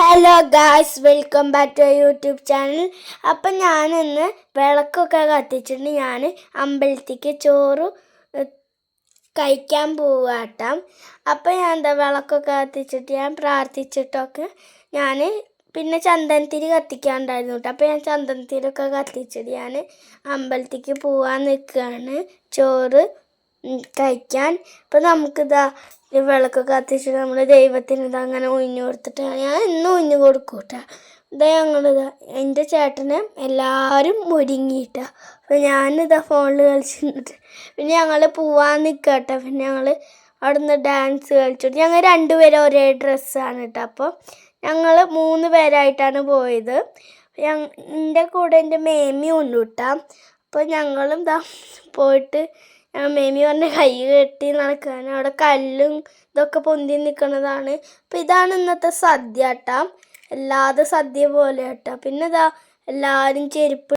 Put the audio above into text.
Hello guys welcome back to YouTube channel. അപ്പം ഞാനിന്ന് വിളക്കൊക്കെ കത്തിച്ചിട്ട് ഞാൻ അമ്പലത്തേക്ക് ചോറ് കഴിക്കാൻ പോവാട്ടാം. അപ്പം ഞാൻ എന്താ വിളക്കൊക്കെ കത്തിച്ചിട്ട് ഞാൻ പ്രാർത്ഥിച്ചിട്ടൊക്കെ ഞാൻ പിന്നെ ചന്ദനത്തിരി കത്തിക്കാണ്ടായിരുന്നു കേട്ടോ അപ്പം ഞാൻ ചന്ദനത്തിരിയൊക്കെ കത്തിച്ചിട്ട് ഞാൻ അമ്പലത്തേക്ക് പോവാൻ നിൽക്കുകയാണ് ചോറ് കഴിക്കാൻ. ഇപ്പം നമുക്കിതാ വിളക്കൊക്കെ കത്തിച്ചിട്ട് നമ്മൾ ദൈവത്തിന് ഇത് അങ്ങനെ ഒഴിഞ്ഞു കൊടുത്തിട്ട് ഞാൻ എന്നും ഒഴിഞ്ഞു കൊടുക്കും ഇതാ ഞങ്ങളിതാ എന്റെ ചേട്ടനെ എല്ലാവരും ഒരുങ്ങിയിട്ടാ. അപ്പം ഞാനിതാ ഫോണിൽ കളിച്ചിട്ട് പിന്നെ ഞങ്ങൾ പോവാൻ നിൽക്കട്ടെ പിന്നെ ഞങ്ങൾ അവിടുന്ന് ഡാൻസ് കളിച്ചിട്ട് ഞങ്ങൾ രണ്ടുപേരും ഒരേ ഡ്രസ്സാണ് കേട്ടോ അപ്പോൾ ഞങ്ങൾ മൂന്ന് പേരായിട്ടാണ് പോയത്. എന്റെ കൂടെ എന്റെ മേമിയും ഉണ്ട് കേട്ടോ അപ്പോൾ ഞങ്ങളും ഇതാ പോയിട്ട് മേമി പറഞ്ഞ കൈ കെട്ടി നടക്കാൻ അവിടെ കല്ലും ഇതൊക്കെ പൊന്തി നിൽക്കുന്നതാണ്. അപ്പം ഇതാണ് ഇന്നത്തെ സദ്യ കേട്ടോ. അല്ലാതെ സദ്യ പോലെ കേട്ടോ. പിന്നെ ഇതാ എല്ലാവരും ചെരുപ്പ്